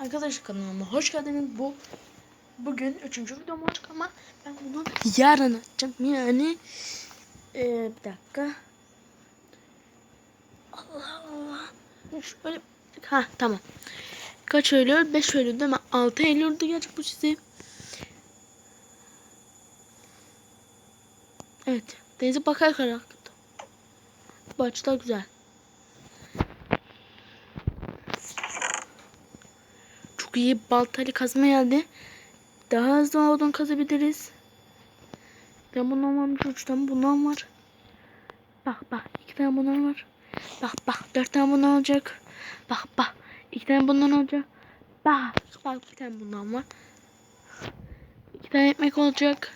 Arkadaşlar kanalıma hoş geldiniz. Bu bugün üçüncü videom olacak ama ben bunu yarın atacağım. Yani eee, bir dakika. Allah Allah. Şöyle ha tamam. Kaç Eylül? 5 Eylül değil mi? 6 Eylül'de gelecek bu size. Evet. Denize bakarak yaptım. Bahçeler güzel. Çok iyi baltayla kazma geldi. Daha hızlı odun kazabiliriz. Ben bundan var. Üç tane bundan var. Bak bak. iki tane bundan var. Bak bak. Dört tane bundan olacak. Bak bak. iki tane bundan olacak. Bak. Bak bir tane bundan var. İki tane ekmek olacak.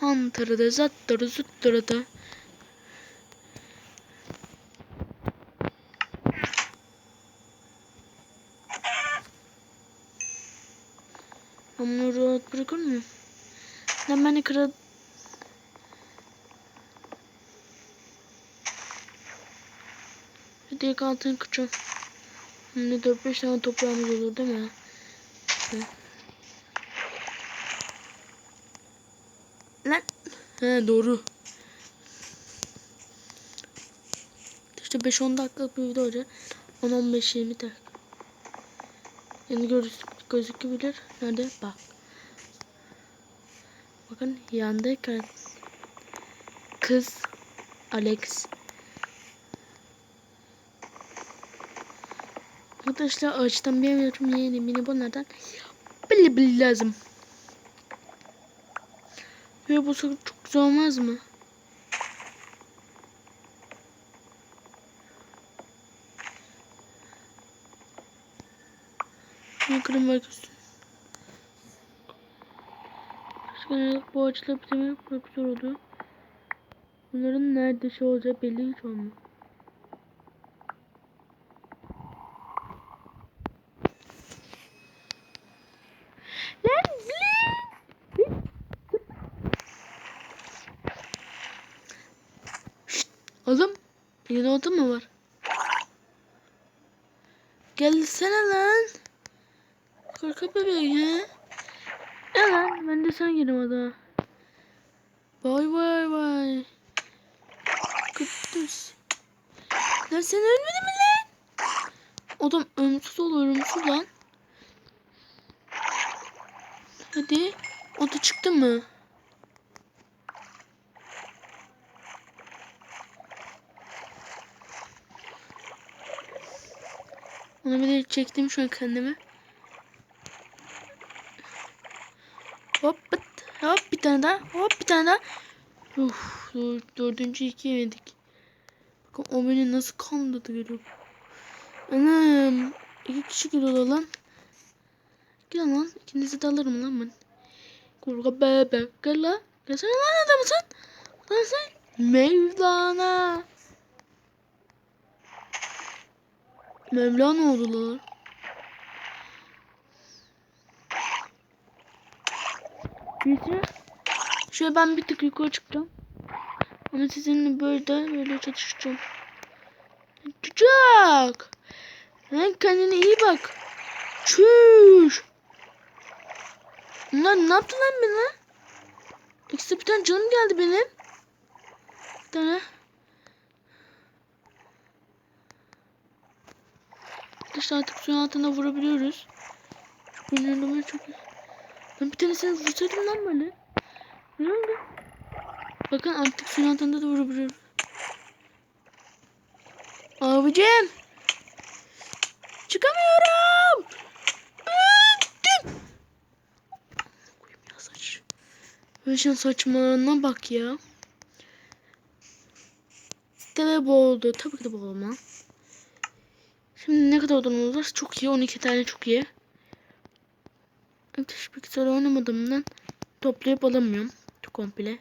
Mantarı da zattarı zuttarı da. Ben bunu rahat bırakır mıyım? Lan beni. Bir direkt altını kıracağım. Şimdi 4-5 tane toprağımız olur değil mi? Hı. Lan. He doğru. İşte 5-10 dakikalık bir video olacak. 10-15-20 dakika. Yani göz, gözükebilir. Nerede? Bak. Bakın yanda kar- kız Alex. Arkadaşlar ağaçtan bir yapıyorum yeni mini bunlardan bili bili lazım. Ve bu çok güzel olmaz mı? Ne kırmak Başka bu ağaçla bitirmek çok zor oldu. Bunların nerede şey olacağı belli hiç olmuyor. Oğlum yeni odun mu var? Gelsene lan. Korkak bebeğim ya. Ya lan ben de sen girdim oda. Vay vay vay. Kıttız. Lan sen ölmedin mi lan? Adam ölümsüz ol ölümsüz lan. Hadi. O da çıktı mı? Onu bir de çektim şu an kendime. Hop pıt, hop bir tane daha hop bir tane daha. Uf, dör, dördüncü iki yemedik. Bakın o beni nasıl kandırdı geliyor. Anam iki kişi geliyor lan. Gel lan ikinizi de alırım lan ben. Kurga bebe gel lan. Gelsene lan adamı sen. Lan sen. Mevlana. Mevlana oldular. Neyse. Şöyle ben bir tık yukarı çıkacağım. Ama sizinle böyle de böyle çatışacağım. Çocuk. Lan kendine iyi bak. Çüş. Bunlar ne yaptı lan bana? İkisi bir tane canım geldi benim. Bir tane. İşte artık suyun altında vurabiliyoruz. Çok önemli çok Ben bir tanesini vursaydım lan böyle. Ne oldu? Bakın artık suyun altında da vurabiliyorum. Abicim. Çıkamıyorum. Öldüm. Ya saç. Böyle saçmalığına bak ya. Tabi boğuldu. Tabii ki de boğulma. Şimdi ne kadar odamız var? Çok iyi. 12 tane çok iyi. Hiç bilgisayar oynamadığımdan toplayıp alamıyorum. Komple.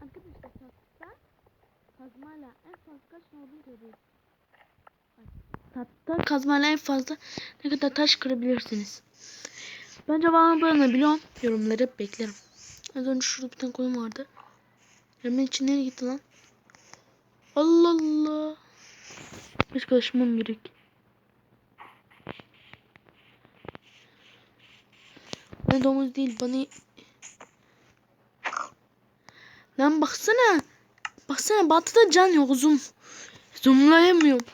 Arkadaşlar kazmayla en fazla kaç görüyoruz? Kazmayla en fazla ne kadar taş kırabilirsiniz. Ben cevabını böyle biliyorum. Yorumları beklerim. Az önce şurada bir tane koyun vardı. Hemen için nereye gitti lan? Allah Allah. Hiç karışmam gerek. Ben domuz değil bana... Lan baksana. Baksana batıda can yok zoom. Zoomlayamıyorum.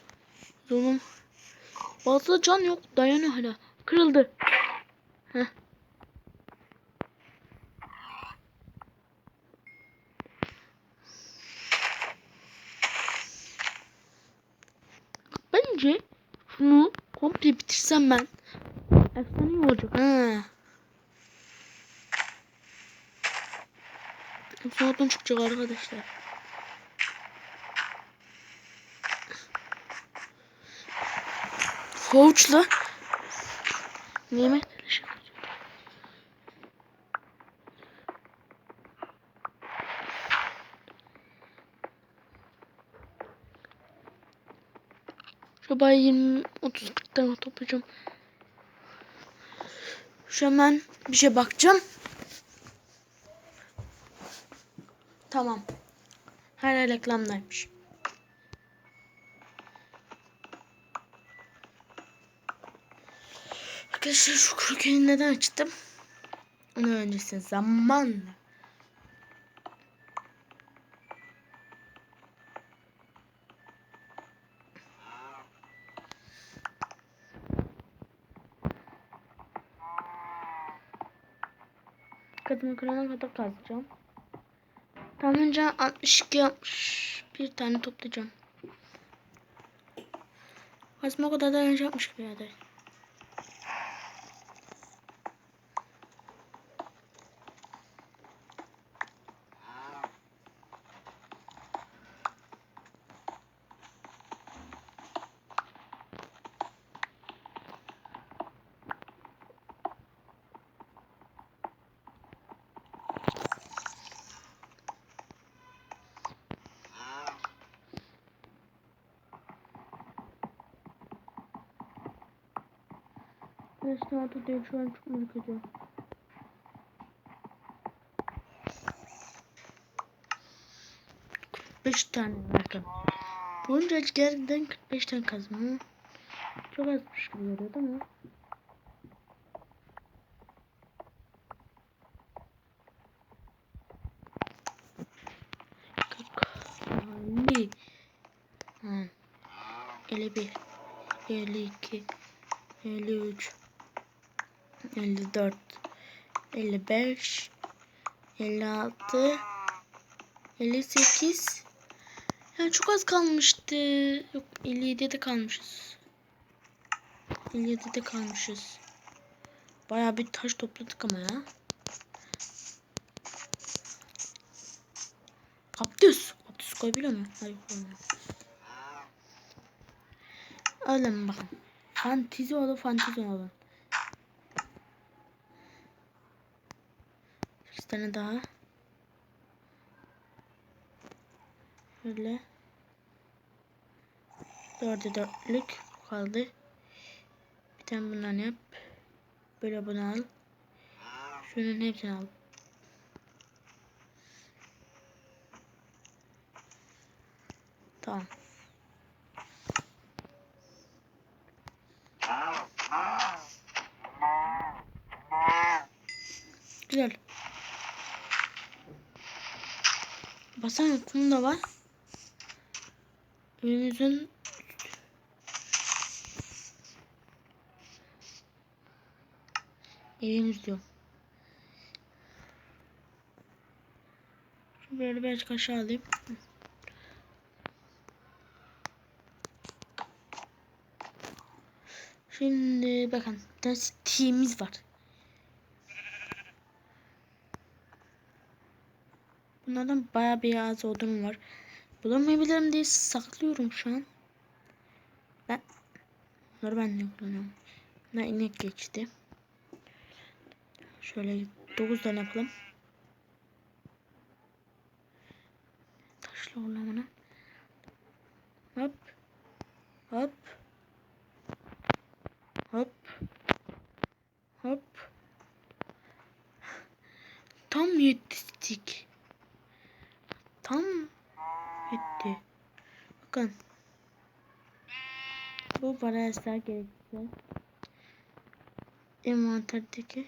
Zoom'um. Batıda can yok dayanıyor hala. Kırıldı. Heh. Bence şunu komple bitirsem ben efsane iyi olacak. Ha. Sonradan çıkacak arkadaşlar. Havuçla yemek Şuraya 20 30 40 tane toplayacağım. Şu ben bir şey bakacağım. Tamam. Hala reklamdaymış. Arkadaşlar şu krokeni neden açtım? Onu öncesi zamanla. Kadın kırana kadar kazacağım. Tam önce 62 yapmış. Bir tane toplayacağım. Kazma kadar da önce yapmış gibi yani. Artık değil şu an çok merak ediyorum. Beş tane bakın. Bunca gerçekten 45 tane kazma. Çok azmış gibi görüyor değil mi? Ali. Ha. 51 52 53 54 55 56 58 yani çok az kalmıştı. Yok 57'de kalmışız. 57'de kalmışız. Bayağı bir taş topladık ama ya. Kaktüs. Kaktüs koyabiliyor mu? Hayır koymuyor. Mi bakın. Fantezi olur fantezi olur. Tane daha. Şöyle. Dörde dörtlük kaldı. Bir tane bundan yap. Böyle bunu al. Şunun hepsini al. Tamam. Güzel. Basan kum da var. Önümüzün evimiz diyor. Böyle birazcık aşağı alayım. Şimdi bakın ders team'imiz var. Bunlardan baya bir az odun var. Bulamayabilirim diye saklıyorum şu an. Ben bunları ben de kullanıyorum. Buna inek geçti. Şöyle 9 tane yapalım. Taşla orlamana. Hop. Hop. Hop. Hop. Tam 7. Bakın. Bu para eser gerekirse. Envanterdeki.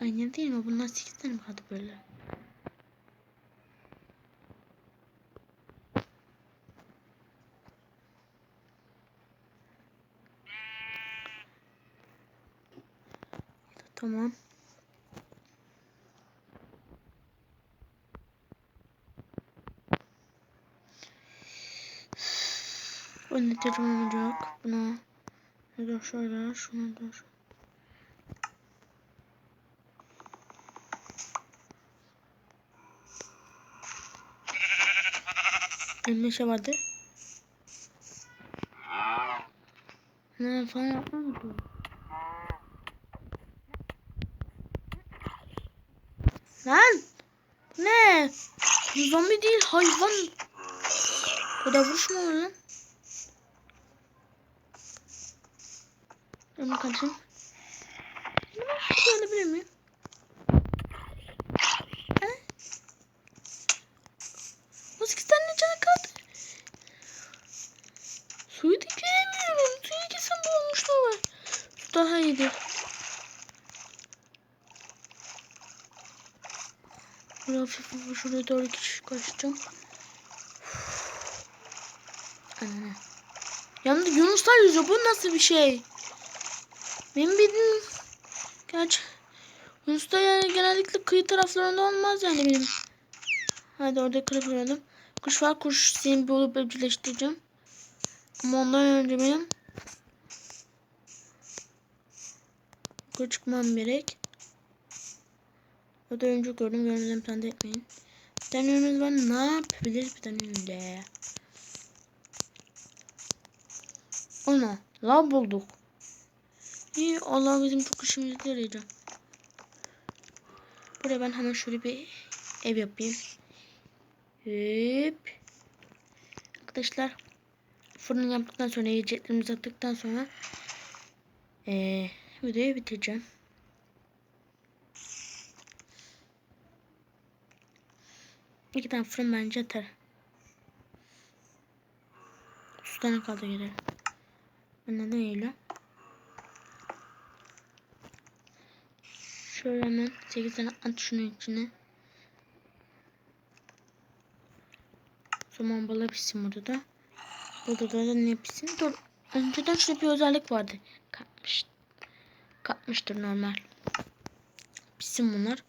Aynı değil mi? Bunlar 8 tane mi kaldı böyle? Tamam. Tercüman olacak. Buna. Şöyle şöyle. Da şöyle. Önde şey vardı. Ne falan yapmadı. Lan! Bu Ne? Zombi değil hayvan. Da vuruşma lan. Onu kaçın. Bunu alabilir miyim? Ha? 18 tane canı kaldı. Suyu da göremiyorum. Suyu kesin boğulmuşlar var. Su daha iyidir. Hafif hafif şuraya doğru küçük kaçacağım. Anne. Yanında yunuslar yüzüyor. Bu nasıl bir şey? Benim bildiğim... Gerçi... Yunuslar yani genellikle kıyı taraflarında olmaz yani benim. Hadi orada kırıp aradım. Kuş var. Kuş seni bulup evcilleştireceğim. Ama ondan önce benim... Yukarı çıkmam gerek. O da önce gördüm. Görmeden plan etmeyin. Bir tane ürünümüz var. Ne yapabiliriz bir tane üründe? Ana. La bulduk. İyi. Allah bizim çok işimize yarayacak. Buraya ben hemen şöyle bir ev yapayım. Hop. Arkadaşlar. Fırın yaptıktan sonra yiyeceklerimizi attıktan sonra ee, videoyu bitireceğim. İki tane fırın bence yeter. 30 tane kaldı geri. Ben neden öyle? Şöyle hemen 8 tane at şunun içine. Somon balığı pişsin burada da. Burada da ne pişsin? Dur. Önceden şöyle bir özellik vardı. Katmış. Katmıştır normal. Pişsin bunlar.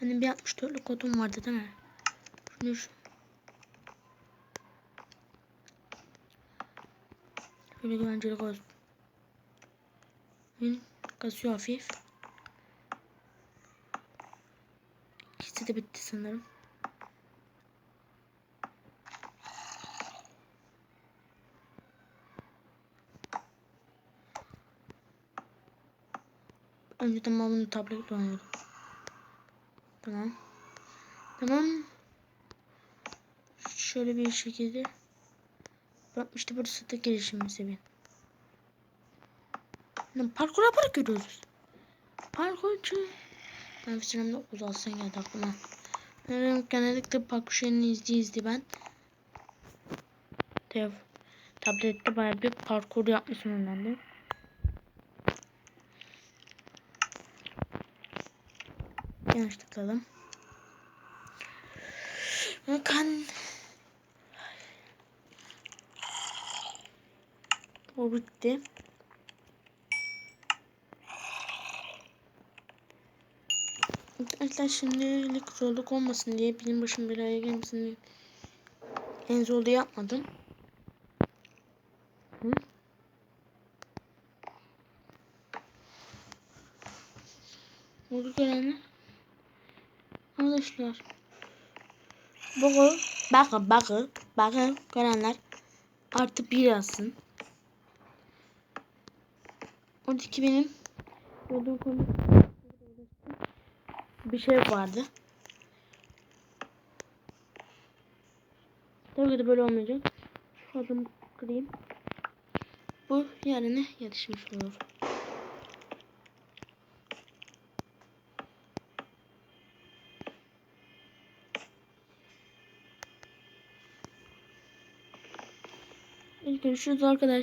Benim bir 64'lük kodum vardı değil mi? Şunu şu. Şöyle güvenceli koz. Benim kasıyor hafif. İkisi de bitti sanırım. Önceden ben bunu tabletle oynuyordum. Tamam. Tamam. Şöyle bir şekilde. Bak işte burası da gelişim seviyen. Parkur yaparak görüyoruz. Parkurcu. Ben fikrimde uzalsın geldi aklıma. Ben genellikle parkur şeyini izli izli ben. Dev. Tablette bayağı bir parkur yapmışım ondan da. Yanlış tıkladım. Bakın. O bitti. Arkadaşlar şimdilik zorluk olmasın diye benim başım belaya gelmesin diye en zorlu yapmadım. Hı? Burada görenler Arkadaşlar Bakın bakın bakın bakın görenler artı bir yazsın. Oradaki benim gördüğüm konu bir şey vardı. Tabii ki de böyle olmayacak. Şu adımı kırayım. Bu yerine yetişmiş olur. Görüşürüz arkadaşlar.